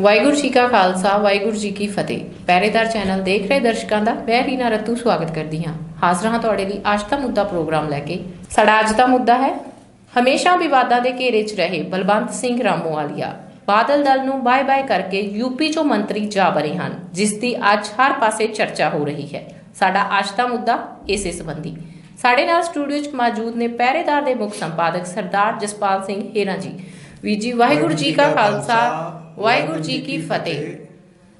ਵਾਹਿਗੁਰੂ ਜੀ ਕਾ ਖਾਲਸਾ, ਵਾਹਿਗੁਰੂ ਜੀ ਕੀ ਫਤਿਹ। ਪਹਿਰੇਦਾਰ ਚੈਨਲ ਦੇਖ ਰਹੇ ਦਰਸ਼ਕਾਂ ਦਾ ਮੈਂ ਰੀਨਾ ਰਤੂ ਸਵਾਗਤ ਕਰਦੀ ਹਾਂ। ਹਾਜ਼ਰ ਹਾਂ ਤੁਹਾਡੇ ਲਈ ਅੱਜ ਦਾ ਮੁੱਦਾ ਪ੍ਰੋਗਰਾਮ ਲੈ ਕੇ। ਸਾਡਾ ਅੱਜ ਦਾ ਮੁੱਦਾ ਹੈ, ਹਮੇਸ਼ਾ ਵਿਵਾਦਾਂ ਦੇ ਘੇਰੇ 'ਚ ਰਹੇ ਬਲਵੰਤ ਸਿੰਘ ਰਾਮੋਵਾਲੀਆ। ਬਾਦਲ ਦਲ ਨੂੰ ਬਾਏ ਬਾਏ ਕਰਕੇ ਯੂਪੀ 'ਚੋਂ ਮੰਤਰੀ ਜਾ ਬਰੇ ਹਨ, ਜਿਸ ਦੀ ਅੱਜ ਹਰ ਪਾਸੇ ਚਰਚਾ ਹੋ ਰਹੀ ਹੈ। ਸਾਡਾ ਅੱਜ ਦਾ ਮੁੱਦਾ ਇਸੇ ਸੰਬੰਧੀ। ਸਾਡੇ ਨਾਲ ਸਟੂਡੀਓ 'ਚ ਮੌਜੂਦ ਨੇ ਪਹਿਰੇਦਾਰ ਦੇ ਮੁੱਖ ਸੰਪਾਦਕ ਸਰਦਾਰ ਜਸਪਾਲ ਸਿੰਘ ਹੇਰਾ ਜੀ। ਵੀਰ ਜੀ, ਵਾਹਿਗੁਰੂ ਜੀ ਕਾ ਖਾਲਸਾ। ਵਾਹਿਗੁਰੂ ਜੀ ਕੀ ਫਤਿਹ।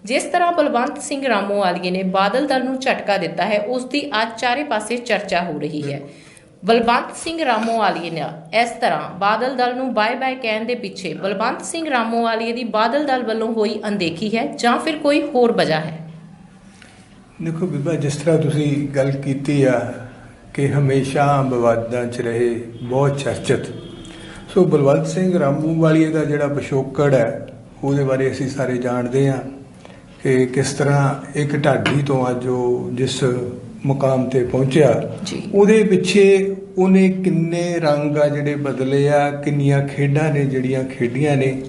ਜਿਸ ਤਰ੍ਹਾਂ ਬਲਵੰਤ ਸਿੰਘ ਰਾਮੋਵਾਲੀਏ ਨੇ ਬਾਦਲ ਦਲ ਨੂੰ ਝਟਕਾ ਦਿੱਤਾ ਹੈ ਉਸ ਦੀ ਅੱਜ ਚਾਰੇ ਪਾਸੇ ਚਰਚਾ ਹੋ ਰਹੀ ਹੈ। ਬਲਵੰਤ ਸਿੰਘ ਰਾਮੋਵਾਲੀਏ ਨੇ ਇਸ ਤਰ੍ਹਾਂ ਬਾਦਲ ਦਲ ਨੂੰ ਬਾਏ ਬਾਏ ਕਹਿਣ ਦੇ ਪਿੱਛੇ ਬਲਵੰਤ ਸਿੰਘ ਰਾਮੋਵਾਲੀਏ ਦੀ ਬਾਦਲ ਦਲ ਵੱਲੋਂ ਹੋਈ ਅਣਦੇਖੀ ਹੈ ਜਾਂ ਫਿਰ ਕੋਈ ਹੋਰ ਵਜ੍ਹਾ ਹੈ? ਦੇਖੋ ਬੀਬਾ ਜਿਸ ਤਰ੍ਹਾਂ ਤੁਸੀਂ ਗੱਲ ਕੀਤੀ ਆ ਕਿ ਹਮੇਸ਼ਾ ਵਿਵਾਦਾਂ 'ਚ ਰਹੇ ਬਹੁਤ ਚਰਚਿਤ। ਸੋ ਬਲਵੰਤ ਸਿੰਘ ਰਾਮੂ ਵਾਲੀਏ ਦਾ ਜਿਹੜਾ ਪਿਛੋਕੜ ਹੈ ਉਹਦੇ ਬਾਰੇ ਅਸੀਂ ਸਾਰੇ ਜਾਣਦੇ ਹਾਂ ਕਿ ਕਿਸ ਤਰ੍ਹਾਂ ਇੱਕ ਢਾਡੀ ਤੋਂ ਅੱਜ ਉਹ ਜਿਸ ਮੁਕਾਮ ਤੇ ਪਹੁੰਚਿਆ। ਉਹਦੇ ਪਿੱਛੇ ਉਹਨੇ ਕਿੰਨੇ ਰੰਗ ਆ ਜਿਹੜੇ ਬਦਲੇ ਆ ਕਿੰਨੀਆਂ ਖੇਡਾਂ ਨੇ ਜਿਹੜੀਆਂ ਖੇਡੀਆਂ ਨੇ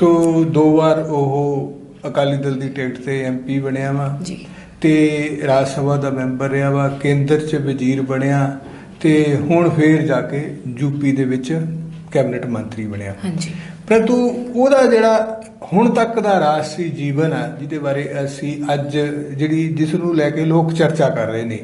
ਸੋ ਦੋ ਵਾਰ ਉਹ ਅਕਾਲੀ ਦਲ ਦੀ ਟਿਕਟ ਤੇ ਐਮਪੀ ਬਣਿਆ ਵਾ ਜੀ ਤੇ ਰਾਜ ਸਭਾ ਦਾ ਮੈਂਬਰ ਰਿਹਾ ਵਾ ਕੇਂਦਰ 'ਚ ਵਜ਼ੀਰ ਬਣਿਆ ਤੇ ਹੁਣ ਫੇਰ ਜਾ ਕੇ ਯੂਪੀ ਦੇ ਵਿੱਚ ਕੈਬਨਿਟ ਮੰਤਰੀ ਬਣਿਆ। ਹਾਂਜੀ। ਪਰੰਤੂ ਉਹਦਾ ਜਿਹੜਾ ਹੁਣ ਤੱਕ ਦਾ ਰਾਜਸੀ ਜੀਵਨ ਆ ਜਿਹਦੇ ਬਾਰੇ ਅਸੀਂ ਅੱਜ ਜਿਹੜੀ ਜਿਸ ਨੂੰ ਲੈ ਕੇ ਲੋਕ ਚਰਚਾ ਕਰ ਰਹੇ ਨੇ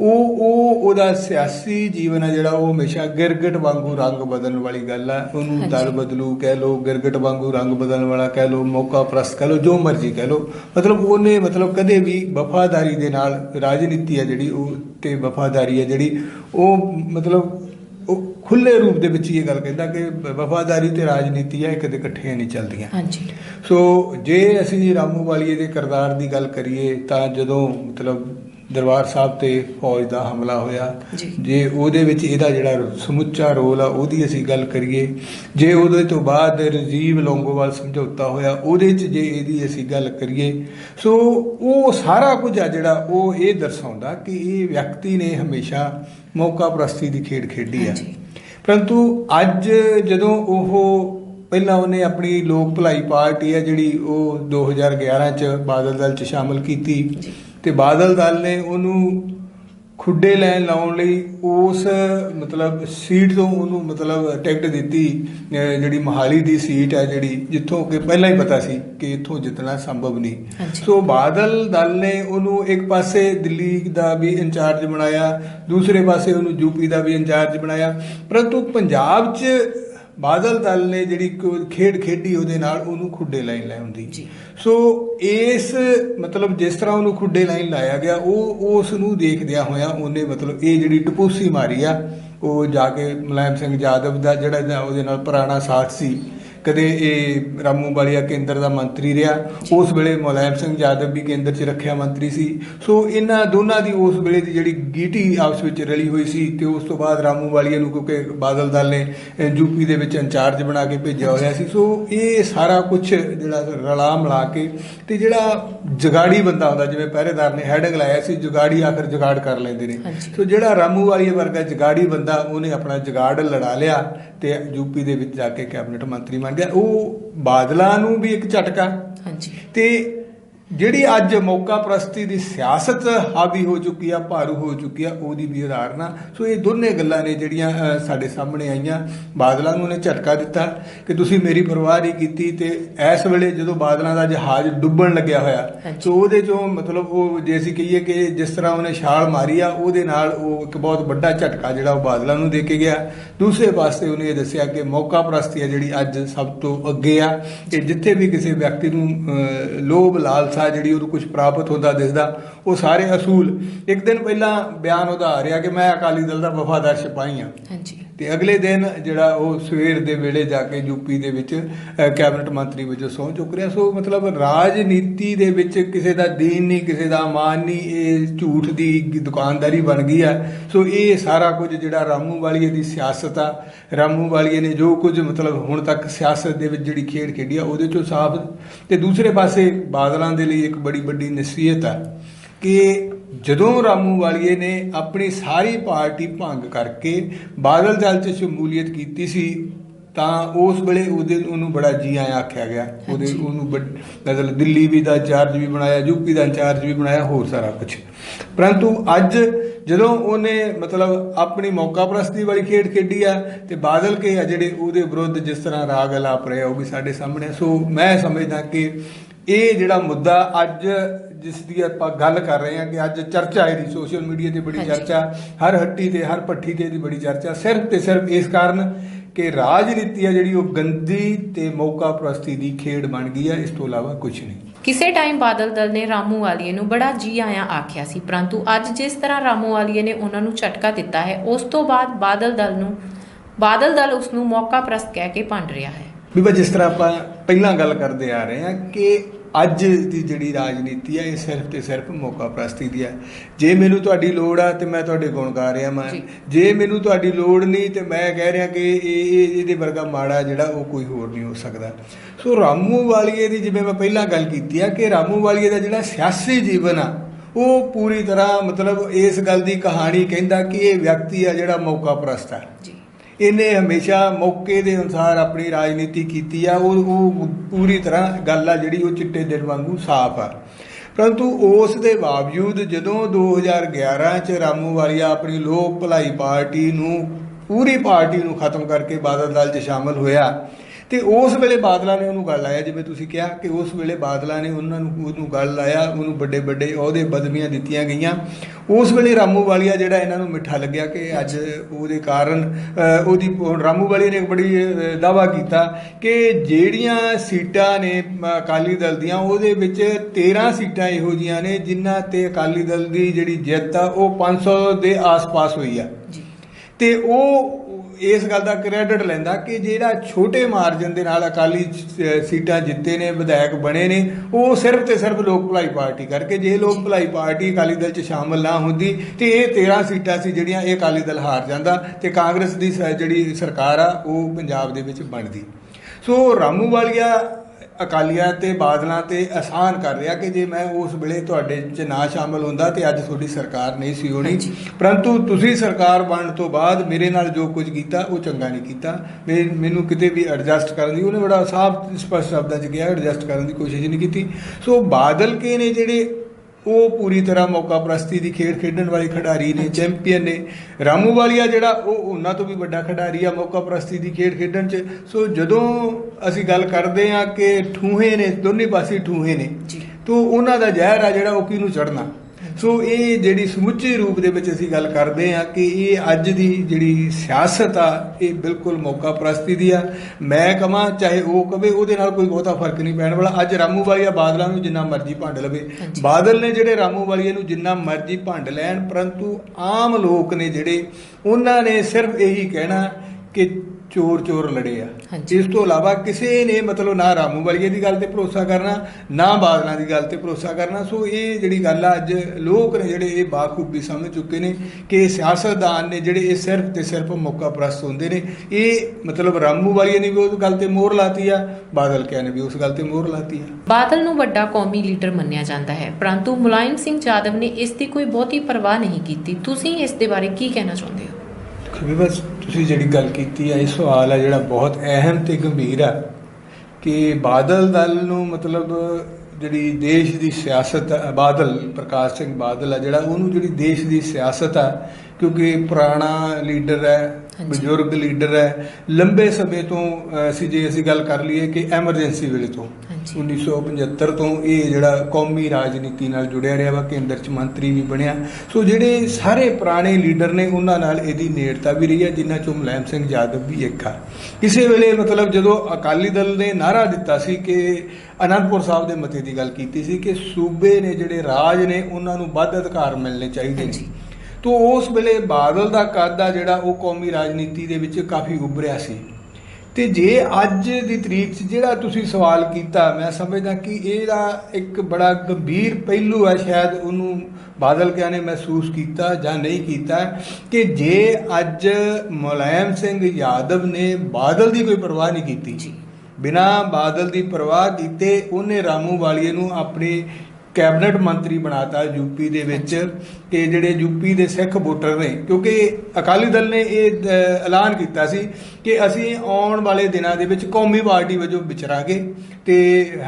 ਉਹ ਉਹ ਉਹਦਾ ਸਿਆਸੀ ਜੀਵਨ ਆ ਜਿਹੜਾ ਉਹ ਹਮੇਸ਼ਾ ਗਿਰਗਟ ਵਾਂਗੂ ਰੰਗ ਬਦਲਣ ਵਾਲੀ ਗੱਲ ਆ। ਉਹਨੂੰ। ਦਲ ਬਦਲੂ ਕਹਿ ਲੋ ਗਿਰਗਟ ਵਾਂਗੂ ਰੰਗ ਬਦਲਣ ਵਾਲਾ ਕਹਿ ਲੋ ਮੌਕਾ ਪ੍ਰਸਤ ਕਹਿ ਲੋ ਜੋ ਮਰਜ਼ੀ ਕਹਿ ਲੋ ਮਤਲਬ ਉਹਨੇ ਮਤਲਬ ਕਦੇ ਵੀ ਵਫਾਦਾਰੀ ਦੇ ਨਾਲ ਰਾਜਨੀਤੀ ਆ ਜਿਹੜੀ ਉਹ ਤੇ ਵਫਾਦਾਰੀ ਆ ਜਿਹੜੀ ਉਹ ਮਤਲਬ ਉਹ ਖੁੱਲੇ ਰੂਪ ਦੇ ਵਿੱਚ ਹੀ ਇਹ ਗੱਲ ਕਹਿੰਦਾ ਕਿ ਵਫਾਦਾਰੀ ਤੇ ਰਾਜਨੀਤੀ ਆ ਇਹ ਕਦੇ ਇਕੱਠੀਆਂ ਨਹੀਂ ਚੱਲਦੀਆਂ ਹਾਂਜੀ ਸੋ ਜੇ ਅਸੀਂ ਰਾਮੂ ਵਾਲੀਏ ਦੇ ਕਿਰਦਾਰ ਦੀ ਗੱਲ ਕਰੀਏ ਤਾਂ ਜਦੋਂ ਮਤਲਬ ਦਰਬਾਰ ਸਾਹਿਬ ਤੇ ਫੌਜ ਦਾ ਹਮਲਾ ਹੋਇਆ ਜੀ। ਜੇ ਉਹਦੇ ਵਿੱਚ ਇਹਦਾ ਜਿਹੜਾ ਸਮੁੱਚਾ ਰੋਲ ਆ ਉਹਦੀ ਅਸੀਂ ਗੱਲ ਕਰੀਏ ਜੇ ਉਹਦੇ ਤੋਂ ਬਾਅਦ ਰਜੀਵ ਲੋਂਗੋਵਾਲ ਸਮਝੌਤਾ ਹੋਇਆ ਉਹਦੇ 'ਚ ਜੇ ਇਹਦੀ ਅਸੀਂ ਗੱਲ ਕਰੀਏ ਸੋ ਉਹ ਸਾਰਾ ਕੁਝ ਆ ਜਿਹੜਾ ਉਹ ਇਹ ਦਰਸਾਉਂਦਾ ਕਿ ਇਹ ਵਿਅਕਤੀ ਨੇ ਹਮੇਸ਼ਾ ਮੌਕਾ ਪ੍ਰਸਤੀ ਦੀ ਖੇਡ ਖੇਡੀ ਆ। ਪਰੰਤੂ ਅੱਜ ਜਦੋਂ ਉਹ ਪਹਿਲਾਂ ਉਹਨੇ ਆਪਣੀ ਲੋਕ ਭਲਾਈ ਪਾਰਟੀ ਹੈ ਜਿਹੜੀ ਉਹ 2011 ਚ ਬਾਦਲ ਦਲ ਚ ਸ਼ਾਮਲ ਕੀਤੀ। ਤੇ ਬਾਦਲ ਦਲ ਨੇ ਉਹਨੂੰ ਖੁੱਡੇ ਲੈਣ ਲਾਉਣ ਲਈ ਉਸ ਮਤਲਬ ਸੀਟ ਤੋਂ ਉਹਨੂੰ ਮਤਲਬ ਟਿਕਟ ਦਿੱਤੀ ਜਿਹੜੀ ਮਹਾਲੀ ਦੀ ਸੀਟ ਹੈ ਜਿਹੜੀ ਜਿੱਥੋਂ ਕਿ ਪਹਿਲਾਂ ਹੀ ਪਤਾ ਸੀ ਕਿ ਇੱਥੋਂ ਜਿੱਤਣਾ ਸੰਭਵ ਨਹੀਂ। ਸੋ ਬਾਦਲ ਦਲ ਨੇ ਉਹਨੂੰ ਇੱਕ ਪਾਸੇ ਦਿੱਲੀ ਦਾ ਵੀ ਇੰਚਾਰਜ ਬਣਾਇਆ ਦੂਸਰੇ ਪਾਸੇ ਉਹਨੂੰ ਯੂਪੀ ਦਾ ਵੀ ਇੰਚਾਰਜ ਬਣਾਇਆ ਪਰੰਤੂ ਪੰਜਾਬ 'ਚ ਬਾਦਲ ਦਲ ਨੇ ਜਿਹੜੀ ਖੇਡ ਖੇਡੀ ਉਹਦੇ ਨਾਲ ਉਹਨੂੰ ਖੁੱਡੇ ਲਾਈਨ ਲੈ ਹੁੰਦੀ। ਸੋ ਇਸ ਮਤਲਬ ਜਿਸ ਤਰ੍ਹਾਂ ਉਹਨੂੰ ਖੁੱਡੇ ਲਾਈਨ ਲਾਇਆ ਗਿਆ ਉਹ ਉਸ ਨੂੰ ਦੇਖਦਿਆਂ ਹੋਇਆਂ ਉਹਨੇ ਮਤਲਬ ਇਹ ਜਿਹੜੀ ਟਪੂਸੀ ਮਾਰੀ ਆ ਉਹ ਜਾ ਕੇ ਮੁਲਾਇਮ ਸਿੰਘ ਯਾਦਵ ਦਾ ਜਿਹੜਾ ਉਹਦੇ ਨਾਲ ਪੁਰਾਣਾ ਸਾਥ ਸੀ ਕਦੇ ਇਹ ਰਾਮੂ ਵਾਲੀਆ ਕੇਂਦਰ ਦਾ ਮੰਤਰੀ ਰਿਹਾ ਉਸ ਵੇਲੇ ਮੁਲਾਇਮ ਸਿੰਘ ਯਾਦਵ ਵੀ ਕੇਂਦਰ 'ਚ ਰੱਖਿਆ ਮੰਤਰੀ ਸੀ। ਸੋ ਇਹਨਾਂ ਦੋਨਾਂ ਦੀ ਉਸ ਵੇਲੇ ਦੀ ਜਿਹੜੀ ਗੀਟੀ ਆਪਸ ਵਿੱਚ ਰਲੀ ਹੋਈ ਸੀ ਤੇ ਉਸ ਤੋਂ ਬਾਅਦ ਰਾਮੂ ਵਾਲੀਆ ਨੂੰ ਕਿਉਂਕਿ ਬਾਦਲ ਦਲ ਨੇ ਯੂਪੀ ਦੇ ਵਿੱਚ ਇੰਚਾਰਜ ਬਣਾ ਕੇ ਭੇਜਿਆ ਹੋਇਆ ਸੀ। ਸੋ ਇਹ ਸਾਰਾ ਕੁਝ ਜਿਹੜਾ ਰਲਾ ਮਿਲਾ ਕੇ ਤੇ ਜਿਹੜਾ ਜਗਾੜੀ ਬੰਦਾ ਹੁੰਦਾ ਜਿਵੇਂ ਪਹਿਰੇਦਾਰ ਨੇ ਹੈਡਿੰਗ ਲਾਇਆ ਸੀ ਜਗਾੜੀ ਆਖਰ ਜਗਾੜ ਕਰ ਲੈਂਦੇ ਨੇ। ਸੋ ਜਿਹੜਾ ਰਾਮੂ ਵਾਲੀਆ ਵਰਗਾ ਜਗਾੜੀ ਬੰਦਾ ਉਹਨੇ ਆਪਣਾ ਜਗਾੜ ਲੜਾ ਲਿਆ ਤੇ ਯੂਪੀ ਦੇ ਵਿੱਚ ਜਾ ਕੇ ਕੈਬਨਿਟ ਮੰਤਰੀ ਬਣ ਗਿਆ ਉਹ ਬਾਦਲਾਂ ਨੂੰ ਵੀ ਇੱਕ ਝਟਕਾ। ਹਾਂਜੀ। ਤੇ ਜਿਹੜੀ ਅੱਜ ਮੌਕਾ ਪ੍ਰਸਤੀ ਦੀ ਸਿਆਸਤ ਹਾਵੀ ਹੋ ਚੁੱਕੀ ਆ ਭਾਰੂ ਹੋ ਚੁੱਕੀ ਆ ਉਹਦੀ ਵੀ ਉਦਾਹਰਣਾ ਸੋ ਇਹ ਦੋਨੇ ਗੱਲਾਂ ਨੇ ਜਿਹੜੀਆਂ ਸਾਡੇ ਸਾਹਮਣੇ ਆਈਆਂ। ਬਾਦਲਾਂ ਨੂੰ ਨੇ ਝਟਕਾ ਦਿੱਤਾ ਕਿ ਤੁਸੀਂ ਮੇਰੀ ਪਰਵਾਹ ਨਹੀਂ ਕੀਤੀ ਤੇ ਇਸ ਵੇਲੇ ਜਦੋਂ ਬਾਦਲਾਂ ਦਾ ਜਹਾਜ਼ ਡੁੱਬਣ ਲੱਗਿਆ ਹੋਇਆ। ਸੋ ਉਹਦੇ ਚੋਂ ਮਤਲਬ ਉਹ ਜੇ ਅਸੀਂ ਕਹੀਏ ਕਿ ਜਿਸ ਤਰ੍ਹਾਂ ਉਹਨੇ ਛਾਲ ਮਾਰੀ ਆ ਉਹਦੇ ਨਾਲ ਉਹ ਇੱਕ ਬਹੁਤ ਵੱਡਾ ਝਟਕਾ ਜਿਹੜਾ ਉਹ ਬਾਦਲਾਂ ਨੂੰ ਦੇ ਕੇ ਗਿਆ। ਦੂਸਰੇ ਪਾਸੇ ਉਹਨੇ ਇਹ ਦੱਸਿਆ ਕਿ ਮੌਕਾ ਪ੍ਰਸਤੀ ਆ ਜਿਹੜੀ ਅੱਜ ਸਭ ਤੋਂ ਅੱਗੇ ਆ ਕਿ ਜਿੱਥੇ ਵੀ ਕਿਸੇ ਵਿਅਕਤੀ ਨੂੰ ਲੋਭ ਲਾਲਸਾ ਜਿਹੜੀ ਉਹਨੂੰ ਕੁਝ ਪ੍ਰਾਪਤ ਹੁੰਦਾ ਦਿਸਦਾ ਉਹ ਸਾਰੇ ਅਸੂਲ। ਇੱਕ ਦਿਨ ਪਹਿਲਾਂ ਬਿਆਨ ਉਹਦਾ ਆ ਰਿਹਾ ਕਿ ਮੈਂ ਅਕਾਲੀ ਦਲ ਦਾ ਵਫਾਦਾਰ ਸਿਪਾਹੀ ਆ ਹਾਂਜੀ। ਤੇ ਅਗਲੇ ਦਿਨ ਜਿਹੜਾ ਉਹ ਸਵੇਰ ਦੇ ਵੇਲੇ ਜਾ ਕੇ ਯੂਪੀ ਦੇ ਵਿੱਚ ਕੈਬਨਿਟ ਮੰਤਰੀ ਵਜੋਂ ਸਹੁੰ ਚੁੱਕ ਰਿਹਾ। ਸੋ ਮਤਲਬ ਰਾਜਨੀਤੀ ਦੇ ਵਿੱਚ ਕਿਸੇ ਦਾ ਦੀਨ ਨਹੀਂ ਕਿਸੇ ਦਾ ਮਾਨ ਨਹੀਂ ਇਹ ਝੂਠ ਦੀ ਦੁਕਾਨਦਾਰੀ ਬਣ ਗਈ ਆ। ਸੋ ਇਹ ਸਾਰਾ ਕੁਝ ਜਿਹੜਾ ਰਾਮੂ ਵਾਲੀਏ ਦੀ ਸਿਆਸਤ ਆ ਰਾਮੂ ਵਾਲੀਏ ਨੇ ਜੋ ਕੁਝ ਮਤਲਬ ਹੁਣ ਤੱਕ ਸਿਆਸਤ ਦੇ ਵਿੱਚ ਜਿਹੜੀ ਖੇਡ ਖੇਡੀ ਆ ਉਹਦੇ ਚੋਂ ਸਾਫ਼। ਤੇ ਦੂਸਰੇ ਪਾਸੇ ਬਾਦਲਾਂ ਦੇ ਲਈ ਇੱਕ ਬੜੀ ਵੱਡੀ ਨਸੀਹਤ ਆ। ਕਿ ਜਦੋਂ ਰਾਮੂ ਵਾਲੀਏ ਨੇ ਆਪਣੀ ਸਾਰੀ ਪਾਰਟੀ ਭੰਗ ਕਰਕੇ ਬਾਦਲ ਦਲ 'ਚ ਸ਼ਮੂਲੀਅਤ ਕੀਤੀ ਸੀ ਤਾਂ ਉਸ ਵੇਲੇ ਉਹਦੇ ਉਹਨੂੰ ਬੜਾ ਜੀ ਆਇਆ ਆਖਿਆ ਗਿਆ। ਉਹਦੇ ਉਹਨੂੰ ਮਤਲਬ ਦਿੱਲੀ ਵੀ ਦਾ ਇੰਚਾਰਜ ਵੀ ਬਣਾਇਆ ਯੂਪੀ ਦਾ ਇੰਚਾਰਜ ਵੀ ਬਣਾਇਆ ਹੋਰ ਸਾਰਾ ਕੁਝ ਪਰੰਤੂ ਅੱਜ ਜਦੋਂ ਉਹਨੇ ਮਤਲਬ ਆਪਣੀ ਮੌਕਾ ਪ੍ਰਸਤੀ ਵਾਲੀ ਖੇਡ ਖੇਡੀ ਆ ਤੇ ਬਾਦਲ ਕੇ ਆ ਜਿਹੜੇ ਉਹਦੇ ਵਿਰੁੱਧ ਜਿਸ ਤਰ੍ਹਾਂ ਰਾਗ ਅਲਾਪ ਰਿਹਾ ਉਹ ਵੀ ਸਾਡੇ ਸਾਹਮਣੇ। ਸੋ ਮੈਂ ਸਮਝਦਾ ਕਿ ਇਹ ਜਿਹੜਾ ਮੁੱਦਾ ਅੱਜ ਜਿਸ ਦੀ ਆਪਾਂ ਗੱਲ ਕਰ ਰਹੇ ਹਾਂ ਕਿ ਅੱਜ ਚਰਚਾ ਇਹਦੀ ਸੋਸ਼ਲ ਮੀਡੀਆ ਤੇ ਬੜੀ। ਚਰਚਾ ਹਰ ਹੱਟੀ ਤੇ ਹਰ ਪੱਠੀ ਤੇ ਇਹਦੀ ਬੜੀ ਚਰਚਾ। ਸਿਰਫ ਤੇ ਸਿਰਫ ਇਸ ਕਾਰਨ ਕਿ ਰਾਜਨੀਤੀ ਆ ਜਿਹੜੀ ਉਹ ਗੰਦੀ ਤੇ ਮੌਕਾ ਪ੍ਰਸਤੀ ਦੀ ਖੇਡ ਬਣ ਗਈ ਆ ਇਸ ਤੋਂ ਇਲਾਵਾ ਕੁਝ ਨਹੀਂ। ਕਿਸੇ ਟਾਈਮ ਬਾਦਲ ਦਲ ਨੇ ਰਾਮੂ ਵਾਲੀਏ ਨੂੰ ਬੜਾ ਜੀ ਆਇਆਂ ਆਖਿਆ ਸੀ ਪਰੰਤੂ ਅੱਜ ਜਿਸ ਤਰ੍ਹਾਂ ਰਾਮੂ ਵਾਲੀਏ ਨੇ ਉਹਨਾਂ ਨੂੰ ਝਟਕਾ ਦਿੱਤਾ ਹੈ ਉਸ ਤੋਂ ਬਾਅਦ ਬਾਦਲ ਦਲ ਨੂੰ ਬਾਦਲ ਦਲ ਉਸ ਨੂੰ ਮੌਕਾ ਪ੍ਰਸਤ ਕਹਿ ਕੇ ਭੰਡ ਰਿਹਾ ਹੈ। ਵੀ ਜਿਸ ਤਰ੍ਹਾਂ ਆਪਾਂ ਪਹਿਲਾਂ ਗੱਲ ਕਰਦੇ ਆ ਰਹੇ ਹਾਂ ਕਿ ਅੱਜ ਦੀ ਜਿਹੜੀ ਰਾਜਨੀਤੀ ਹੈ ਇਹ ਸਿਰਫ ਤੇ ਸਿਰਫ ਮੌਕਾ ਪ੍ਰਸਤੀ ਦੀ ਹੈ। ਜੇ ਮੈਨੂੰ ਤੁਹਾਡੀ ਲੋੜ ਆ ਤੇ ਮੈਂ ਤੁਹਾਡੇ ਗੁਣ ਗਾ ਰਿਹਾ ਮੈਂ ਜੀ। ਮੈਨੂੰ ਤੁਹਾਡੀ ਲੋੜ ਨਹੀਂ ਤੇ ਮੈਂ ਕਹਿ ਰਿਹਾ ਕਿ ਇਹ ਇਹ ਇਹਦੇ ਵਰਗਾ ਮਾੜਾ ਜਿਹੜਾ ਉਹ ਕੋਈ ਹੋਰ ਨਹੀਂ ਹੋ ਸਕਦਾ। ਸੋ ਰਾਮੂ ਵਾਲੀਏ ਦੀ ਜਿਵੇਂ ਮੈਂ ਪਹਿਲਾਂ ਗੱਲ ਕੀਤੀ ਆ ਕਿ ਰਾਮੂ ਵਾਲੀਏ ਦਾ ਜਿਹੜਾ ਸਿਆਸੀ ਜੀਵਨ ਆ ਉਹ ਪੂਰੀ ਤਰ੍ਹਾਂ ਮਤਲਬ ਇਸ ਗੱਲ ਦੀ ਕਹਾਣੀ ਕਹਿੰਦਾ ਕਿ ਇਹ ਵਿਅਕਤੀ ਆ ਜਿਹੜਾ ਮੌਕਾ ਪ੍ਰਸਤ ਆ। ਜੀ। ਇਹਨੇ ਹਮੇਸ਼ਾ ਮੌਕੇ ਦੇ ਅਨੁਸਾਰ ਆਪਣੀ ਰਾਜਨੀਤੀ ਕੀਤੀ ਆ। ਉਹ ਉਹ ਪੂਰੀ ਤਰ੍ਹਾਂ ਗੱਲ ਆ ਜਿਹੜੀ ਉਹ ਚਿੱਟੇ ਦਿਨ ਵਾਂਗੂ ਸਾਫ਼ ਆ। ਪਰੰਤੂ ਉਸ ਦੇ ਬਾਵਜੂਦ ਜਦੋਂ 2011 ਚ ਰਾਮੂ ਵਾਲੀਆ ਆਪਣੀ ਲੋਕ ਭਲਾਈ ਪਾਰਟੀ ਨੂੰ, ਪੂਰੀ ਪਾਰਟੀ ਨੂੰ ਖਤਮ ਕਰਕੇ ਬਾਦਲ ਦਲ 'ਚ ਸ਼ਾਮਲ ਹੋਇਆ ਤੇ ਉਸ ਵੇਲੇ ਬਾਦਲਾਂ ਨੇ ਉਹਨੂੰ ਗੱਲ ਆਇਆ ਜਿਵੇਂ ਤੁਸੀਂ ਕਿਹਾ ਕਿ ਉਸ ਵੇਲੇ ਬਾਦਲਾਂ ਨੇ ਉਹਨਾਂ ਨੂੰ ਉਹਨੂੰ ਗੱਲ ਲਾਇਆ ਉਹਨੂੰ ਵੱਡੇ ਵੱਡੇ ਅਹੁਦੇ ਬਦਮੀਆਂ ਦਿੱਤੀਆਂ ਗਈਆਂ। ਉਸ ਵੇਲੇ ਰਾਮੂ ਵਾਲੀਆ ਜਿਹੜਾ ਇਹਨਾਂ ਨੂੰ ਮਿੱਠਾ ਲੱਗਿਆ ਕਿ ਅੱਜ ਉਹਦੇ ਕਾਰਨ ਉਹਦੀ ਰਾਮੂ ਵਾਲੀ ਨੇ ਇੱਕ ਬੜੀ ਅ, ਦਾਅਵਾ ਕੀਤਾ ਕਿ ਜਿਹੜੀਆਂ ਸੀਟਾਂ ਨੇ ਅਕਾਲੀ ਦਲ ਦੀਆਂ ਉਹਦੇ ਵਿੱਚ 13 ਸੀਟਾਂ ਇਹੋ ਜੀਆਂ ਨੇ ਜਿਨ੍ਹਾਂ ਤੇ ਅਕਾਲੀ ਦਲ ਦੀ ਜਿਹੜੀ ਜਿੱਤ ਆ ਉਹ 500 ਦੇ ਆਸ-ਪਾਸ ਹੋਈ ਆ। ਜੀ। ਤੇ ਉਹ ਇਸ ਗੱਲ ਦਾ ਕ੍ਰੈਡਿਟ ਲੈਂਦਾ ਕਿ ਜਿਹੜਾ ਛੋਟੇ ਮਾਰਜਨ ਦੇ ਨਾਲ ਅਕਾਲੀ ਸੀਟਾਂ ਜਿੱਤੇ ਨੇ, ਵਿਧਾਇਕ ਬਣੇ ਨੇ, ਉਹ ਸਿਰਫ ਤੇ ਸਿਰਫ ਲੋਕ ਭਲਾਈ ਪਾਰਟੀ ਕਰਕੇ ਜੇ ਲੋਕ ਭਲਾਈ ਪਾਰਟੀ ਅਕਾਲੀ ਦਲ 'ਚ ਸ਼ਾਮਲ ਨਾ ਹੁੰਦੀ ਤੇ ਇਹ 13 ਸੀਟਾਂ ਸੀ ਜਿਹੜੀਆਂ ਇਹ ਅਕਾਲੀ ਦਲ ਹਾਰ ਜਾਂਦਾ ਤੇ ਕਾਂਗਰਸ ਦੀ ਸ- ਜਿਹੜੀ ਸਰਕਾਰ ਆ, ਉਹ ਪੰਜਾਬ ਦੇ ਵਿੱਚ ਬਣਦੀ। ਸੋ ਰਾਮੂ ਵਾਲੀਆ ਅਕਾਲੀਆਂ ਤੇ ਬਾਦਲਾਂ ਤੇ ਆਸਾਨ ਕਰ ਰਿਹਾ ਕਿ ਜੇ ਮੈਂ ਉਸ ਵੇਲੇ ਤੁਹਾਡੇ ਚ ਨਾ ਸ਼ਾਮਲ ਹੁੰਦਾ ਤੇ ਅੱਜ ਤੁਹਾਡੀ ਸਰਕਾਰ ਨਹੀਂ ਸੀ ਹੋਣੀ। ਪਰੰਤੂ ਤੁਸੀਂ ਸਰਕਾਰ ਬਣਨ ਤੋਂ ਬਾਅਦ ਮੇਰੇ ਨਾਲ ਜੋ ਕੁਝ ਕੀਤਾ ਉਹ ਚੰਗਾ ਨਹੀਂ ਕੀਤਾ। ਮੈਨੂੰ ਕਿਤੇ ਵੀ ਐਡਜਸਟ ਕਰਨ ਦੀ ਉਹਨੇ ਬੜਾ ਸਾਫ਼ ਸਪਸ਼ਟ ਸ਼ਬਦਾਂ 'ਚ ਕਿਹਾ ਐਡਜਸਟ ਕਰਨ ਦੀ ਕੋਸ਼ਿਸ਼ ਨਹੀਂ ਕੀਤੀ। ਸੋ ਬਾਦਲ ਕੇ ਨੇ ਜਿਹੜੇ ਉਹ ਪੂਰੀ ਤਰ੍ਹਾਂ ਮੌਕਾ ਪ੍ਰਸਤੀ ਦੀ ਖੇਡ ਖੇਡਣ ਵਾਲੇ ਖਿਡਾਰੀ ਨੇ ਚੈਂਪੀਅਨ ਨੇ। ਰਾਮੂ ਵਾਲੀਆ ਜਿਹੜਾ ਉਹ ਉਹਨਾਂ ਤੋਂ ਵੀ ਵੱਡਾ ਖਿਡਾਰੀ ਆ ਮੌਕਾ ਪ੍ਰਸਤੀ ਦੀ ਖੇਡ ਖੇਡਣ 'ਚ। ਸੋ ਜਦੋਂ ਅਸੀਂ ਗੱਲ ਕਰਦੇ ਆ ਕਿ ਠੂਹੇ ਨੇ ਦੋਨੇ ਪਾਸੇ ਠੂਹੇ ਨੇ ਜੀ। ਤੋ ਉਹਨਾਂ ਦਾ ਜ਼ਹਿਰ ਆ ਜਿਹੜਾ ਉਹ ਕਿਹਨੂੰ ਚੜਨਾ ਸੋ ਇਹ ਜਿਹੜੀ ਸਮੁੱਚੇ ਰੂਪ ਦੇ ਵਿੱਚ ਅਸੀਂ ਗੱਲ ਕਰਦੇ ਆ ਕਿ ਇਹ ਅੱਜ ਦੀ ਜਿਹੜੀ ਸਿਆਸਤ ਆ ਇਹ ਬਿਲਕੁਲ ਮੌਕਾ ਪ੍ਰਸਤੀ ਦੀ ਆ। ਮੈਂ ਕਹਾਂ ਚਾਹੇ ਉਹ ਕਵੇ ਉਹਦੇ ਨਾਲ ਕੋਈ ਬਹੁਤਾ ਫ਼ਰਕ ਨਹੀਂ ਪੈਣ ਵਾਲਾ। ਅੱਜ ਰਾਮੂ ਵਾਲੀਆ ਬਾਦਲਾਂ ਨੂੰ ਜਿੰਨਾ ਮਰਜ਼ੀ ਭੰਡ ਲਵੇ। ਬਾਦਲ ਨੇ ਜਿਹੜੇ ਰਾਮੂ ਵਾਲੀਏ ਨੂੰ ਜਿੰਨਾ ਮਰਜ਼ੀ ਭੰਡ ਲੈਣ ਪਰੰਤੂ ਆਮ ਲੋਕ ਨੇ ਜਿਹੜੇ ਉਹਨਾਂ ਨੇ ਸਿਰਫ ਇਹੀ ਕਹਿਣਾ ਕਿ ਚੋਰ ਚੋਰ ਲੜੇ ਆ। ਇਸ ਤੋਂ ਇਲਾਵਾ ਕਿਸੇ ਨੇ ਮਤਲਬ ਨਾ ਰਾਮੂ ਵਾਲੀਏ ਦੀ ਗੱਲ ਤੇ ਭਰੋਸਾ ਕਰਨਾ ਨਾ ਬਾਦਲਾਂ ਦੀ ਗੱਲ ਤੇ ਭਰੋਸਾ ਕਰਨਾ। ਸੋ ਇਹ ਜਿਹੜੀ ਗੱਲ ਆ ਅੱਜ ਲੋਕ ਨੇ ਜਿਹੜੇ ਇਹ ਬਾਖੂਬੀ ਸਮਝ ਚੁੱਕੇ ਨੇ ਕਿ ਸਿਆਸਤਦਾਨ ਨੇ ਜਿਹੜੇ ਇਹ ਸਿਰਫ ਤੇ ਸਿਰਫ ਮੌਕਾ ਪ੍ਰਸਤ ਹੁੰਦੇ ਨੇ। ਇਹ ਮਤਲਬ ਰਾਮੂ ਵਾਲੀਏ ਨੇ ਵੀ ਉਸ ਗੱਲ ਤੇ ਮੋਹਰ ਲਾਤੀ ਆ ਬਾਦਲ ਕਿਆ ਨੇ ਵੀ ਉਸ ਗੱਲ ਤੇ ਮੋਹਰ ਲਾਤੀ ਆ। ਬਾਦਲ ਨੂੰ ਵੱਡਾ ਕੌਮੀ ਲੀਡਰ ਮੰਨਿਆ ਜਾਂਦਾ ਹੈ। ਪਰੰਤੂ ਮੁਲਾਇਮ ਸਿੰਘ ਯਾਦਵ ਨੇ ਇਸ ਦੀ ਕੋਈ ਬਹੁਤੀ ਪਰਵਾਹ ਨਹੀਂ ਕੀਤੀ। ਤੁਸੀਂ ਇਸ ਦੇ ਬਾਰੇ ਕੀ ਕਹਿਣਾ ਚਾਹੁੰਦੇ ਹੋ? ਬਸ ਤੁਸੀਂ ਜਿਹੜੀ ਗੱਲ ਕੀਤੀ ਹੈ ਇਹ ਸਵਾਲ ਹੈ ਜਿਹੜਾ ਬਹੁਤ ਅਹਿਮ ਤੇ ਗੰਭੀਰ ਹੈ ਕਿ ਬਾਦਲ ਦਲ ਨੂੰ ਮਤਲਬ ਜਿਹੜੀ ਦੇਸ਼ ਦੀ ਸਿਆਸਤ ਬਾਦਲ ਪ੍ਰਕਾਸ਼ ਸਿੰਘ ਬਾਦਲ ਹੈ ਜਿਹੜਾ ਉਹਨੂੰ ਜਿਹੜੀ ਦੇਸ਼ ਦੀ ਸਿਆਸਤ ਹੈ ਕਿਉਂਕਿ ਪੁਰਾਣਾ ਲੀਡਰ ਹੈ। ਬਜ਼ੁਰਗ ਲੀਡਰ ਹੈ ਲੰਬੇ ਸਮੇਂ ਤੋਂ ਅਸੀਂ ਜੇ ਅਸੀਂ ਗੱਲ ਕਰ ਲਈਏ ਕਿ ਐਮਰਜੈਂਸੀ ਵੇਲੇ ਤੋਂ 1975 ਤੋਂ ਇਹ ਜਿਹੜਾ ਕੌਮੀ ਰਾਜਨੀਤੀ ਨਾਲ ਜੁੜਿਆ ਰਿਹਾ ਵਾ ਕੇਂਦਰ ਚ ਮੰਤਰੀ ਵੀ ਬਣਿਆ। ਸੋ ਜਿਹੜੇ ਸਾਰੇ ਪੁਰਾਣੇ ਲੀਡਰ ਨੇ ਉਹਨਾਂ ਨਾਲ ਇਹਦੀ ਨੇੜਤਾ ਵੀ ਰਹੀ ਹੈ ਜਿਨ੍ਹਾਂ ਚੋਂ ਮੁਲਾਇਮ ਸਿੰਘ ਯਾਦਵ ਵੀ ਇੱਕ ਆ। ਕਿਸੇ ਵੇਲੇ ਮਤਲਬ ਜਦੋਂ ਅਕਾਲੀ ਦਲ ਨੇ ਨਾਰਾ ਦਿੱਤਾ ਸੀ ਕਿ ਅਨੰਦਪੁਰ ਸਾਹਿਬ ਦੇ ਮਤੇ ਦੀ ਗੱਲ ਕੀਤੀ ਸੀ ਕਿ ਸੂਬੇ ਨੇ ਜਿਹੜੇ ਰਾਜ ਨੇ ਉਹਨਾਂ ਨੂੰ ਵੱਧ ਅਧਿਕਾਰ ਮਿਲਣੇ ਚਾਹੀਦੇ ਨੇ। ਤੋ ਉਸ ਵੇਲੇ ਬਾਦਲ ਦਾ ਕੱਦ ਜਿਹੜਾ ਉਹ ਕੌਮੀ ਰਾਜਨੀਤੀ ਦੇ ਵਿੱਚ ਕਾਫੀ ਉੱਭਰਿਆ ਸੀ। ਤੇ ਜੇ ਅੱਜ ਦੀ ਤਰੀਕ 'ਚ ਜਿਹੜਾ ਤੁਸੀਂ ਸਵਾਲ ਕੀਤਾ ਮੈਂ ਸਮਝਦਾ ਕਿ ਇਹਦਾ ਇੱਕ ਬੜਾ ਗੰਭੀਰ ਪਹਿਲੂ ਹੈ ਸ਼ਾਇਦ ਉਹਨੂੰ ਬਾਦਲ ਕਿਆ ਨੇ ਮਹਿਸੂਸ ਕੀਤਾ ਜਾਂ ਨਹੀਂ ਕੀਤਾ ਕਿ ਜੇ ਅੱਜ ਮੁਲਾਇਮ ਸਿੰਘ ਯਾਦਵ ਨੇ ਬਾਦਲ ਦੀ ਕੋਈ ਪਰਵਾਹ ਨਹੀਂ ਕੀਤੀ। ਜੀ। ਬਿਨਾ ਬਾਦਲ ਦੀ ਪਰਵਾਹ ਕੀਤੇ ਉਹਨੇ ਰਾਮੂ ਵਾਲੀਏ ਨੂੰ ਆਪਣੀ ਕੈਬਨਿਟ ਮੰਤਰੀ ਬਣਾਤਾ ਯੂਪੀ ਦੇ ਵਿੱਚ ਕਿ ਜਿਹੜੇ ਯੂਪੀ ਦੇ ਸਿੱਖ ਵੋਟਰ ਨੇ ਕਿਉਂਕਿ ਅਕਾਲੀ ਦਲ ਨੇ ਇਹ ਐਲਾਨ ਕੀਤਾ ਸੀ ਕਿ ਅਸੀਂ ਆਉਣ ਵਾਲੇ ਦਿਨਾਂ ਦੇ ਵਿੱਚ ਕੌਮੀ ਪਾਰਟੀ ਵਜੋਂ ਵਿਚਰਾਂਗੇ। ਤੇ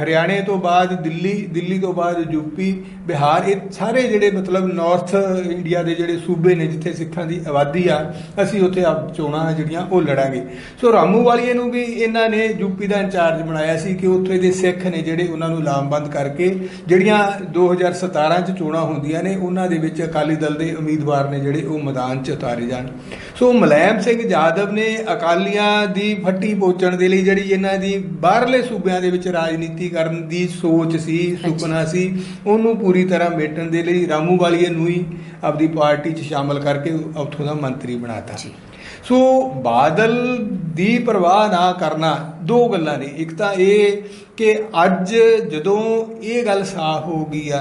ਹਰਿਆਣੇ ਤੋਂ ਬਾਅਦ, ਦਿੱਲੀ ਦਿੱਲੀ ਤੋਂ ਬਾਅਦ ਯੂਪੀ, ਬਿਹਾਰ, ਇਹ ਸਾਰੇ ਜਿਹੜੇ ਮਤਲਬ ਨਾਰਥ ਇੰਡੀਆ ਦੇ ਜਿਹੜੇ ਸੂਬੇ ਨੇ ਜਿੱਥੇ ਸਿੱਖਾਂ ਦੀ ਆਬਾਦੀ ਆ, ਅਸੀਂ ਉੱਥੇ ਆਪ ਚੋਣਾਂ ਜਿਹੜੀਆਂ ਉਹ ਲੜਾਂਗੇ। ਸੋ ਰਾਮੂ ਵਾਲੀਏ ਨੂੰ ਵੀ ਇਹਨਾਂ ਨੇ ਯੂਪੀ ਦਾ ਇੰਚਾਰਜ ਬਣਾਇਆ ਸੀ ਕਿ ਉੱਥੇ ਦੇ ਸਿੱਖ ਨੇ ਜਿਹੜੇ ਉਹਨਾਂ ਨੂੰ ਲਾਮਬੰਦ ਕਰਕੇ ਜਿਹੜੀਆਂ 2017 ਚ ਚੋਣਾਂ ਹੁੰਦੀਆਂ ਨੇ, ਉਹਨਾਂ ਦੇ ਵਿੱਚ ਅਕਾਲੀ ਦਲ ਦੇ ਉਮੀਦਵਾਰ ਨੇ ਜਿਹੜੇ ਉਹ ਮੈਦਾਨ 'ਚ ਉਤਾਰੇ ਜਾਣ। ਸੋ ਮੁਲਾਇਮ ਸਿੰਘ ਯਾਦਵ ਨੇ ਅਕਾਲੀਆਂ ਦੀ ਫੱਟੀ ਪੋਚਣ ਦੇ ਲਈ ਜਿਹੜੀ ਇਹਨਾਂ ਦੀ ਬਾਹਰਲੇ ਸੂਬਿਆਂ ਦੇ ਵਿੱਚ ਰਾਜਨੀਤੀ ਕਰਨ ਦੀ ਸੋਚ ਸੀ ਸੁਪਨਾ ਸੀ ਉਹਨੂੰ ਪੂਰੀ ਤਰ੍ਹਾਂ ਮੇਟਣ ਦੇ ਲਈ ਰਾਮੂ ਵਾਲੀਏ ਨੂੰ ਹੀ ਆਪਦੀ ਪਾਰਟੀ 'ਚ ਸ਼ਾਮਲ ਕਰਕੇ ਉੱਥੋਂ ਦਾ ਮੰਤਰੀ ਬਣਾਤਾ। ਸੋ ਬਾਦਲ ਦੀ ਪਰਵਾਹ ਨਾ ਕਰਨਾ ਦੋ ਗੱਲਾਂ ਨੇ ਇੱਕ ਤਾਂ ਇਹ ਕਿ ਅੱਜ ਜਦੋਂ ਇਹ ਗੱਲ ਸਾਫ਼ ਹੋ ਗਈ ਆ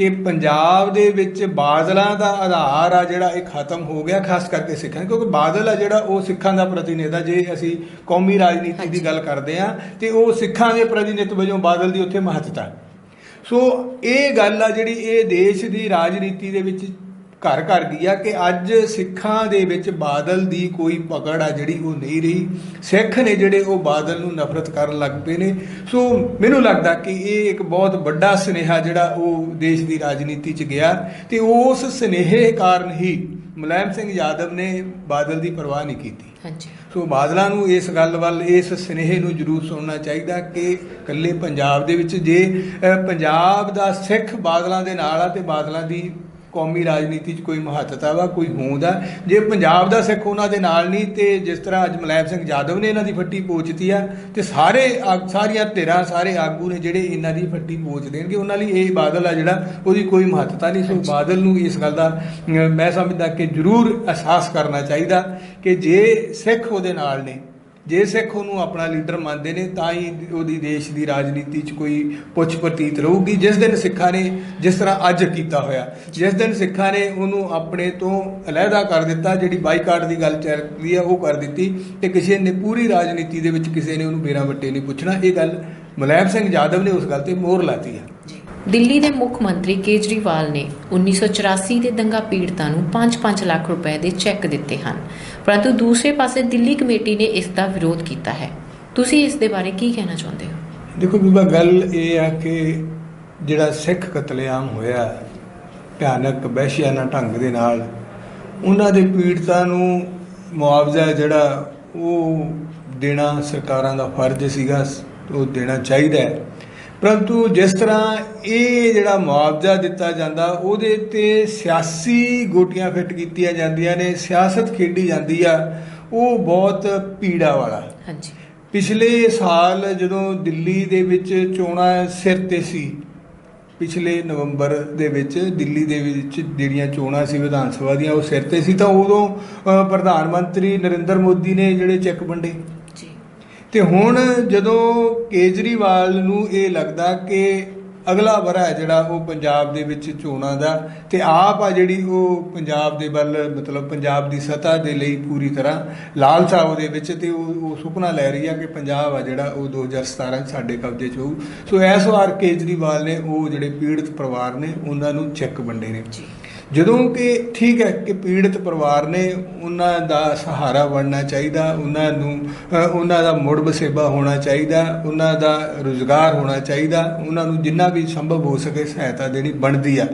ਕਿ ਪੰਜਾਬ ਦੇ ਵਿੱਚ ਬਾਦਲਾਂ ਦਾ ਆਧਾਰ ਆ ਜਿਹੜਾ ਇਹ ਖਤਮ ਹੋ ਗਿਆ ਖਾਸ ਕਰਕੇ ਸਿੱਖਾਂ ਕਿਉਂਕਿ ਬਾਦਲ ਆ ਜਿਹੜਾ ਉਹ ਸਿੱਖਾਂ ਦਾ ਪ੍ਰਤੀਨਿਧ ਆ। ਜੇ ਅਸੀਂ ਕੌਮੀ ਰਾਜਨੀਤੀ ਦੀ ਗੱਲ ਕਰਦੇ ਆ ਤੇ ਉਹ ਸਿੱਖਾਂ ਦੇ ਪ੍ਰਤੀਨਿਧ ਵਜੋਂ ਬਾਦਲ ਦੀ ਉੱਥੇ ਮਹੱਤਤਾ ਸੋ ਇਹ ਗੱਲ ਆ ਜਿਹੜੀ ਇਹ ਦੇਸ਼ ਦੀ ਰਾਜਨੀਤੀ ਦੇ ਵਿੱਚ ਘਰ ਘਰ ਗਈ ਆ ਕਿ ਅੱਜ ਸਿੱਖਾਂ ਦੇ ਵਿੱਚ ਬਾਦਲ ਦੀ ਕੋਈ ਪਕੜ ਆ ਜਿਹੜੀ ਉਹ ਨਹੀਂ ਰਹੀ। ਸਿੱਖ ਨੇ ਜਿਹੜੇ ਉਹ ਬਾਦਲ ਨੂੰ ਨਫ਼ਰਤ ਕਰਨ ਲੱਗ ਪਏ ਨੇ। ਸੋ ਮੈਨੂੰ ਲੱਗਦਾ ਕਿ ਇਹ ਇੱਕ ਬਹੁਤ ਵੱਡਾ ਸੁਨੇਹਾ ਜਿਹੜਾ ਉਹ ਦੇਸ਼ ਦੀ ਰਾਜਨੀਤੀ 'ਚ ਗਿਆ ਤੇ ਉਸ ਸੁਨੇਹੇ ਕਾਰਨ ਹੀ ਮੁਲਾਇਮ ਸਿੰਘ ਯਾਦਵ ਨੇ ਬਾਦਲ ਦੀ ਪਰਵਾਹ ਨਹੀਂ ਕੀਤੀ। ਹਾਂਜੀ। ਸੋ ਬਾਦਲਾਂ ਨੂੰ ਇਸ ਗੱਲ ਵੱਲ ਇਸ ਸਨੇਹ ਨੂੰ ਜ਼ਰੂਰ ਸੁਣਨਾ ਚਾਹੀਦਾ ਕਿ ਇਕੱਲੇ ਪੰਜਾਬ ਦੇ ਵਿੱਚ ਜੇ ਪੰਜਾਬ ਦਾ ਸਿੱਖ ਬਾਦਲਾਂ ਦੇ ਨਾਲ ਆ ਤੇ ਬਾਦਲਾਂ ਦੀ ਕੌਮੀ ਰਾਜਨੀਤੀ 'ਚ ਕੋਈ ਮਹੱਤਤਾ ਵਾ ਕੋਈ ਹੋਂਦ ਆ। ਜੇ ਪੰਜਾਬ ਦਾ ਸਿੱਖ ਉਹਨਾਂ ਦੇ ਨਾਲ ਨਹੀਂ ਤੇ ਜਿਸ ਤਰ੍ਹਾਂ ਅੱਜ ਮਲਾਇਮ ਸਿੰਘ ਯਾਦਵ ਨੇ ਇਹਨਾਂ ਦੀ ਫੱਟੀ ਪੋਚਤੀ ਆ ਤੇ ਸਾਰੇ ਸਾਰੀਆਂ ਧਿਰਾਂ ਸਾਰੇ ਆਗੂ ਨੇ ਜਿਹੜੇ ਇਹਨਾਂ ਦੀ ਫੱਟੀ ਪੋਚ ਦੇਣਗੇ ਉਹਨਾਂ ਲਈ ਇਹ ਬਾਦਲ ਆ ਜਿਹੜਾ ਉਹਦੀ ਕੋਈ ਮਹੱਤਤਾ ਨਹੀਂ। ਸੋ ਬਾਦਲ ਨੂੰ ਇਸ ਗੱਲ ਦਾ ਮੈਂ ਸਮਝਦਾ ਕਿ ਜ਼ਰੂਰ ਅਹਿਸਾਸ ਕਰਨਾ ਚਾਹੀਦਾ ਕਿ ਜੇ ਸਿੱਖ ਉਹਦੇ ਨਾਲ ਨੇ ਜੇ ਸਿੱਖ ਉਹਨੂੰ ਆਪਣਾ ਲੀਡਰ ਮੰਨਦੇ ਨੇ, ਤਾਂ ਹੀ ਉਹਦੀ ਦੇਸ਼ ਦੀ ਰਾਜਨੀਤੀ 'ਚ ਕੋਈ ਪੁੱਛ ਪ੍ਰਤੀਤ ਰਹੂਗੀ। ਜਿਸ ਦਿਨ ਸਿੱਖਾਂ ਨੇ ਜਿਸ ਤਰ੍ਹਾਂ ਅੱਜ ਕੀਤਾ ਹੋਇਆ, ਜਿਸ ਦਿਨ ਸਿੱਖਾਂ ਨੇ ਉਹਨੂੰ ਆਪਣੇ ਤੋਂ ਅਲੱਗਾ ਕਰ ਦਿੱਤਾ, ਜਿਹੜੀ ਬਾਈਕਾਟ ਦੀ ਗੱਲ ਚੱਲਦੀ ਆ, ਉਹ ਕਰ ਦਿੱਤੀ, ਤੇ ਕਿਸੇ ਨੇ ਪੂਰੀ ਰਾਜਨੀਤੀ ਦੇ ਵਿੱਚ ਕਿਸੇ ਨੇ ਉਹਨੂੰ ਬੇਰਾ ਵੱਟੇ ਨਹੀਂ ਪੁੱਛਣਾ। ਇਹ ਗੱਲ ਮੁਲਾਇਮ ਸਿੰਘ ਯਾਦਵ ਨੇ ਉਸ ਗੱਲ ਤੇ ਮੋਹਰ ਲਾਤੀ ਆ। ਦਿੱਲੀ ਦੇ ਮੁੱਖ ਮੰਤਰੀ ਕੇਜਰੀਵਾਲ ਨੇ 1984 ਦੇ ਦੰਗਾ ਪੀੜਤਾਂ ਨੂੰ 5-5 ਲੱਖ ਰੁਪਏ ਦੇ ਚੈੱਕ ਦਿੱਤੇ ਹਨ। ਪਰੰਤੂ ਦੂਸਰੇ ਪਾਸੇ ਦਿੱਲੀ ਕਮੇਟੀ ਨੇ ਇਸ ਦਾ ਵਿਰੋਧ ਕੀਤਾ ਹੈ। ਤੁਸੀਂ ਇਸ ਦੇ ਬਾਰੇ ਕੀ ਕਹਿਣਾ ਚਾਹੁੰਦੇ ਹੋ? ਦੇਖੋ ਬੀਬਾ, ਗੱਲ ਇਹ ਆ ਕਿ ਜਿਹੜਾ ਸਿੱਖ ਕਤਲੇਆਮ ਹੋਇਆ, ਭਿਆਨਕ ਬਹਿਸ਼ਿਆਨਾ ਢੰਗ ਦੇ ਨਾਲ, ਉਹਨਾਂ ਦੇ ਪੀੜਤਾਂ ਨੂੰ ਮੁਆਵਜ਼ਾ ਜਿਹੜਾ, ਉਹ ਦੇਣਾ ਸਰਕਾਰਾਂ ਦਾ ਫਰਜ਼ ਸੀਗਾ, ਉਹ ਦੇਣਾ ਚਾਹੀਦਾ ਹੈ। ਪਰੰਤੂ ਜਿਸ ਤਰ੍ਹਾਂ ਇਹ ਜਿਹੜਾ ਮੁਆਵਜ਼ਾ ਦਿੱਤਾ ਜਾਂਦਾ ਉਹਦੇ ਤੇ ਸਿਆਸੀ ਗੋਟੀਆਂ ਫਿੱਟ ਕੀਤੀਆਂ ਜਾਂਦੀਆਂ ਨੇ ਸਿਆਸਤ ਖੇਡੀ ਜਾਂਦੀ ਆ ਉਹ ਬਹੁਤ ਪੀੜਾ ਵਾਲਾ। ਹਾਂਜੀ। ਪਿਛਲੇ ਸਾਲ ਜਦੋਂ ਦਿੱਲੀ ਦੇ ਵਿੱਚ ਚੋਣਾਂ ਸਿਰ ਤੇ ਸੀ ਪਿਛਲੇ ਨਵੰਬਰ ਦੇ ਵਿੱਚ ਦਿੱਲੀ ਦੇ ਵਿੱਚ ਜਿਹੜੀਆਂ ਚੋਣਾਂ ਸੀ ਵਿਧਾਨ ਸਭਾ ਦੀਆਂ ਉਹ ਸਿਰ ਤੇ ਸੀ ਤਾਂ ਉਦੋਂ ਪ੍ਰਧਾਨ ਮੰਤਰੀ ਨਰਿੰਦਰ ਮੋਦੀ ਨੇ ਜਿਹੜੇ ਚੈੱਕ ਵੰਡੇ। ਤੇ ਹੁਣ ਜਦੋਂ ਕੇਜਰੀਵਾਲ ਨੂੰ ਇਹ ਲੱਗਦਾ ਕਿ ਅਗਲਾ ਵਰਾ ਹੈ ਜਿਹੜਾ ਉਹ ਪੰਜਾਬ ਦੇ ਵਿੱਚ ਚੋਣਾਂ ਦਾ ਤੇ ਆਪ ਆ ਜਿਹੜੀ ਉਹ ਪੰਜਾਬ ਦੇ ਵੱਲ, ਮਤਲਬ ਪੰਜਾਬ ਦੀ ਸੱਤਾ ਦੇ ਲਈ ਪੂਰੀ ਤਰ੍ਹਾਂ ਲਾਲਸਾ ਉਹਦੇ ਵਿੱਚ ਤੇ ਉਹ ਉਹ ਸੁਪਨਾ ਲੈ ਰਹੀ ਆ ਕਿ ਪੰਜਾਬ ਆ ਜਿਹੜਾ ਉਹ 2017 ਚ ਸਾਡੇ ਕਬਜ਼ੇ 'ਚ ਹੋਊ। ਸੋ ਇਸ ਵਾਰ ਕੇਜਰੀਵਾਲ ਨੇ ਉਹ ਜਿਹੜੇ ਪੀੜਤ ਪਰਿਵਾਰ ਨੇ ਉਹਨਾਂ ਨੂੰ ਚੈੱਕ ਵੰਡੇ ਨੇ। ਜੀ। ਜਦੋਂ ਕਿ ਠੀਕ ਹੈ ਕਿ ਪੀੜਤ ਪਰਿਵਾਰ ਨੇ ਉਹਨਾਂ ਦਾ ਸਹਾਰਾ ਬਣਨਾ ਚਾਹੀਦਾ ਉਹਨਾਂ ਨੂੰ ਉਹਨਾਂ ਦਾ ਮੁੜ ਵਸੇਬਾ ਹੋਣਾ ਚਾਹੀਦਾ ਉਹਨਾਂ ਦਾ ਰੁਜ਼ਗਾਰ ਹੋਣਾ ਚਾਹੀਦਾ ਉਹਨਾਂ ਨੂੰ ਜਿੰਨਾ ਵੀ ਸੰਭਵ ਹੋ ਸਕੇ ਸਹਾਇਤਾ ਦੇਣੀ ਬਣਦੀ ਆ।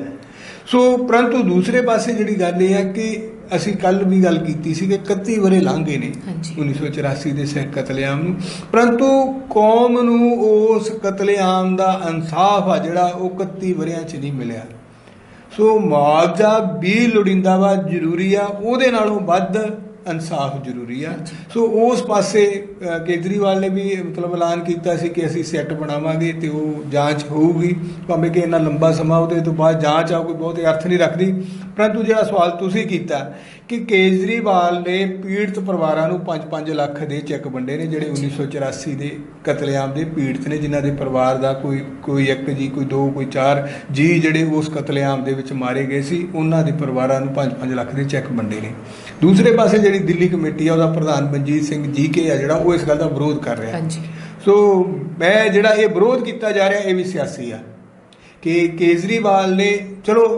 ਸੋ ਪਰੰਤੂ ਦੂਸਰੇ ਪਾਸੇ ਜਿਹੜੀ ਗੱਲ ਇਹ ਹੈ ਕਿ ਅਸੀਂ ਕੱਲ ਵੀ ਗੱਲ ਕੀਤੀ ਸੀ ਕਿ 31 ਵਰੇ ਲੰਘੇ ਨੇ ਹਾਂਜੀ। 1984 ਦੇ ਸਿੱਖ ਕਤਲੇਆਮ ਨੂੰ। ਪਰੰਤੂ ਕੌਮ ਨੂੰ ਉਸ ਕਤਲੇਆਮ ਦਾ ਇਨਸਾਫ ਆ ਜਿਹੜਾ ਉਹ 31 ਵਰਿਆਂ 'ਚ ਨਹੀਂ ਮਿਲਿਆ। ਸੋ ਮੁਆਵਜ਼ਾ ਵੀ ਲੋੜੀਂਦਾ ਵਾ ਜ਼ਰੂਰੀ ਆ ਉਹਦੇ ਨਾਲੋਂ ਵੱਧ ਇਨਸਾਫ ਜ਼ਰੂਰੀ ਆ। ਸੋ ਉਸ ਪਾਸੇ ਕੇਜਰੀਵਾਲ ਨੇ ਵੀ ਮਤਲਬ ਐਲਾਨ ਕੀਤਾ ਸੀ ਕਿ ਅਸੀਂ ਸੈੱਟ ਬਣਾਵਾਂਗੇ ਤੇ ਉਹ ਜਾਂਚ ਹੋਊਗੀ। ਭਾਵੇਂ ਕਿ ਇੰਨਾ ਲੰਬਾ ਸਮਾਂ ਉਹਦੇ ਤੋਂ ਬਾਅਦ ਜਾਂਚ ਆ ਕੋਈ ਬਹੁਤ ਅਰਥ ਨਹੀਂ ਰੱਖਦੀ। ਪਰੰਤੂ ਜਿਹੜਾ ਸਵਾਲ ਤੁਸੀਂ ਕੀਤਾ ਕਿ ਕੇਜਰੀਵਾਲ ਨੇ ਪੀੜਤ ਪਰਿਵਾਰਾਂ ਨੂੰ 5-5 ਲੱਖ ਦੇ ਚੈੱਕ ਵੰਡੇ ਨੇ ਜਿਹੜੇ 1984 ਦੇ ਕਤਲੇਆਮ ਦੇ ਪੀੜਤ ਨੇ ਜਿਨ੍ਹਾਂ ਦੇ ਪਰਿਵਾਰ ਦਾ ਕੋਈ ਕੋਈ ਇੱਕ ਜੀ ਕੋਈ ਦੋ ਕੋਈ ਚਾਰ ਜੀ ਜਿਹੜੇ ਉਸ ਕਤਲੇਆਮ ਦੇ ਵਿੱਚ ਮਾਰੇ ਗਏ ਸੀ ਉਹਨਾਂ ਦੇ ਪਰਿਵਾਰਾਂ ਨੂੰ 5-5 ਲੱਖ ਦੇ ਚੈੱਕ ਵੰਡੇ ਨੇ। ਦੂਸਰੇ ਪਾਸੇ ਜਿਹੜੀ ਦਿੱਲੀ ਕਮੇਟੀ ਆ ਉਹਦਾ ਪ੍ਰਧਾਨ ਮਨਜੀਤ ਸਿੰਘ ਜੀ ਕੇ ਆ ਜਿਹੜਾ ਉਹ ਇਸ ਗੱਲ ਦਾ ਵਿਰੋਧ ਕਰ ਰਿਹਾ। ਹਾਂਜੀ। ਸੋ ਮੈਂ ਜਿਹੜਾ ਇਹ ਵਿਰੋਧ ਕੀਤਾ ਜਾ ਰਿਹਾ ਇਹ ਵੀ ਸਿਆਸੀ ਆ ਕਿ ਕੇਜਰੀਵਾਲ ਨੇ ਚਲੋ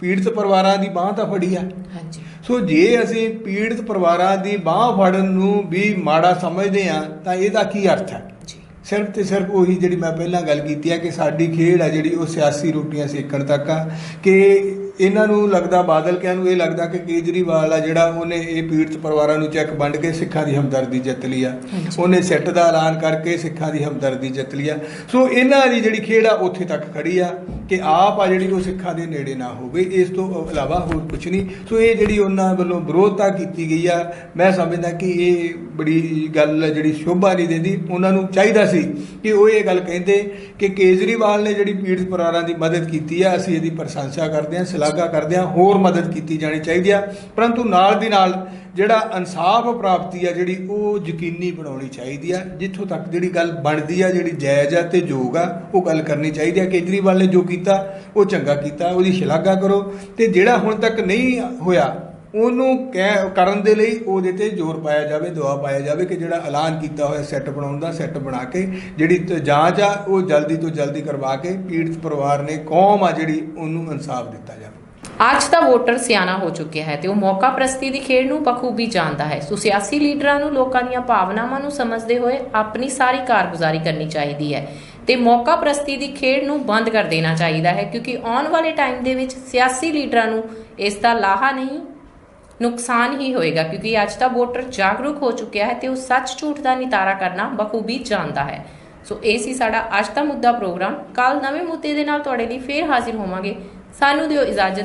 ਪੀੜਤ ਪਰਿਵਾਰਾਂ ਦੀ ਬਾਹ ਤਾਂ ਫੜੀ ਆ। ਹਾਂਜੀ। ਸੋ ਜੇ ਅਸੀਂ ਪੀੜਤ ਪਰਿਵਾਰਾਂ ਦੀ ਬਾਹ ਫੜਨ ਨੂੰ ਵੀ ਮਾੜਾ ਸਮਝਦੇ ਆ ਤਾਂ ਇਹਦਾ ਕੀ ਅਰਥ ਹੈ ਜੀ। ਸਿਰਫ ਤੇ ਸਿਰਫ ਉਹੀ ਜਿਹੜੀ ਮੈਂ ਪਹਿਲਾਂ ਗੱਲ ਕੀਤੀ ਹੈ ਕਿ ਸਾਡੀ ਖੇਡ ਆ ਜਿਹੜੀ ਉਹ ਸਿਆਸੀ ਰੋਟੀਆਂ ਸੇਕਣ ਤੱਕ ਆ ਕਿ ਇਹਨਾਂ ਨੂੰ ਲੱਗਦਾ ਬਾਦਲ ਕਿਆਂ ਨੂੰ ਇਹ ਲੱਗਦਾ ਕਿ ਕੇਜਰੀਵਾਲ ਆ ਜਿਹੜਾ ਉਹਨੇ ਇਹ ਪੀੜਤ ਪਰਿਵਾਰਾਂ ਨੂੰ ਚੈੱਕ ਵੰਡ ਕੇ ਸਿੱਖਾਂ ਦੀ ਹਮਦਰਦੀ ਜਿੱਤ ਲਈ ਆ। ਉਹਨੇ ਸਿੱਟ ਦਾ ਐਲਾਨ ਕਰਕੇ ਸਿੱਖਾਂ ਦੀ ਹਮਦਰਦੀ ਜਿੱਤ ਲਈ ਆ। ਸੋ ਇਹਨਾਂ ਦੀ ਜਿਹੜੀ ਖੇਡ ਆ ਉੱਥੇ ਤੱਕ ਖੜੀ ਆ ਕਿ ਆਪ ਆ ਜਿਹੜੀ ਉਹ ਸਿੱਖਾਂ ਦੇ ਨੇੜੇ ਨਾ ਹੋਵੇ। ਇਸ ਤੋਂ ਇਲਾਵਾ ਹੋਰ ਕੁਝ ਨਹੀਂ। ਸੋ ਇਹ ਜਿਹੜੀ ਉਹਨਾਂ ਵੱਲੋਂ ਵਿਰੋਧਤਾ ਕੀਤੀ ਗਈ ਆ ਮੈਂ ਸਮਝਦਾ ਕਿ ਇਹ ਬੜੀ ਗੱਲ ਜਿਹੜੀ ਸ਼ੋਭਾ ਨਹੀਂ ਦਿੰਦੀ। ਉਹਨਾਂ ਨੂੰ ਚਾਹੀਦਾ ਸੀ ਕਿ ਉਹ ਇਹ ਗੱਲ ਕਹਿੰਦੇ ਕਿ ਕੇਜਰੀਵਾਲ ਨੇ ਜਿਹੜੀ ਪੀੜਤ ਪਰਿਵਾਰਾਂ ਦੀ ਮਦਦ ਕੀਤੀ ਆ ਅਸੀਂ ਇਹਦੀ ਪ੍ਰਸ਼ੰਸਾ ਕਰਦੇ ਹਾਂ। ਸ਼ਲਾਘਾ ਕਰਦੇ ਹਾਂ, ਹੋਰ ਮਦਦ ਕੀਤੀ ਜਾਣੀ ਚਾਹੀਦੀ ਆ। ਪਰੰਤੂ ਨਾਲ ਦੀ ਨਾਲ ਜਿਹੜਾ ਇਨਸਾਫ ਪ੍ਰਾਪਤੀ ਆ, ਜਿਹੜੀ ਉਹ ਯਕੀਨੀ ਬਣਾਉਣੀ ਚਾਹੀਦੀ ਆ, ਜਿੱਥੋਂ ਤੱਕ ਜਿਹੜੀ ਗੱਲ ਬਣਦੀ ਆ, ਜਿਹੜੀ ਜਾਇਜ਼ ਆ ਤੇ ਯੋਗ ਆ, ਉਹ ਗੱਲ ਕਰਨੀ ਚਾਹੀਦੀ ਆ। ਕੇਜਰੀਵਾਲ ਨੇ ਜੋ ਕੀਤਾ, ਉਹ ਚੰਗਾ ਕੀਤਾ, ਉਹਦੀ ਸ਼ਲਾਘਾ ਕਰੋ। ਤੇ ਜਿਹੜਾ ਹੁਣ ਤੱਕ ਨਹੀਂ ਹੋਇਆ, ਉਹਨੂੰ ਕਹਿ, ਕਰਨ ਦੇ ਲਈ ਉਹਦੇ ਤੇ ਜ਼ੋਰ ਪਾਇਆ ਜਾਵੇ ਦੁਆ ਪਾਇਆ ਜਾਵੇ ਕਿ ਜਿਹੜਾ ਐਲਾਨ ਕੀਤਾ ਹੋਇਆ ਸੈੱਟ ਬਣਾਉਣ ਦਾ, ਸੈੱਟ ਬਣਾ ਕੇ, ਜਿਹੜੀ ਜਾਂਚ ਆ, ਉਹ ਜਲਦੀ ਤੋਂ ਜਲਦੀ ਕਰਵਾ ਕੇ, ਪੀੜਤ ਪਰਿਵਾਰ ਨੇ, ਕੌਮ ਆ ਜਿਹੜੀ, ਉਹਨੂੰ ਇਨਸਾਫ ਦਿੱਤਾ ਜਾਵੇ। ਅੱਜ ਦਾ ਵੋਟਰ ਸਿਆਣਾ ਹੋ ਚੁੱਕਿਆ ਹੈ ਤੇ ਉਹ ਮੌਕਾ ਪ੍ਰਸਤੀ ਦੀ ਖੇਡ ਨੂੰ ਬਖੂਬੀ ਜਾਣਦਾ ਹੈ। ਸੋ ਸਿਆਸੀ ਲੀਡਰਾਂ ਨੂੰ ਲੋਕਾਂ ਦੀਆਂ ਭਾਵਨਾਵਾਂ ਨੂੰ ਸਮਝਦੇ ਹੋਏ ਆਪਣੀ ਸਾਰੀ ਕਾਰਗੁਜ਼ਾਰੀ ਕਰਨੀ ਚਾਹੀਦੀ ਹੈ ਤੇ ਮੌਕਾ ਪ੍ਰਸਤੀ ਦੀ ਖੇਡ ਨੂੰ ਬੰਦ ਕਰ ਦੇਣਾ ਚਾਹੀਦਾ ਹੈ ਕਿਉਂਕਿ ਆਉਣ ਵਾਲੇ ਟਾਈਮ ਦੇ ਵਿੱਚ ਸਿਆਸੀ ਲੀਡਰਾਂ ਨੂੰ ਇਸ ਦਾ ਲਾਹਾ ਨਹੀਂ, ਨੁਕਸਾਨ ਹੀ ਹੋਏਗਾ ਕਿਉਂਕਿ ਅੱਜ ਦਾ ਵੋਟਰ ਜਾਗਰੂਕ ਹੋ ਚੁੱਕਿਆ ਹੈ ਤੇ ਉਹ ਸੱਚ ਝੂਠ ਦਾ ਨਿਤਾਰਾ ਕਰਨਾ ਬਖੂਬੀ ਜਾਣਦਾ ਹੈ। ਸੋ ਇਹ ਸੀ ਸਾਡਾ ਅੱਜ ਦਾ ਮੁੱਦਾ ਪ੍ਰੋਗਰਾਮ। ਕੱਲ ਨਵੇਂ ਮੁੱਦੇ ਦੇ ਨਾਲ ਤੁਹਾਡੇ ਲਈ ਫੇਰ ਹਾਜ਼ਰ ਹੋਵਾਂਗੇ। ਸਾਨੂੰ ਦਿਓ ਇਜਾਜ਼ਤ।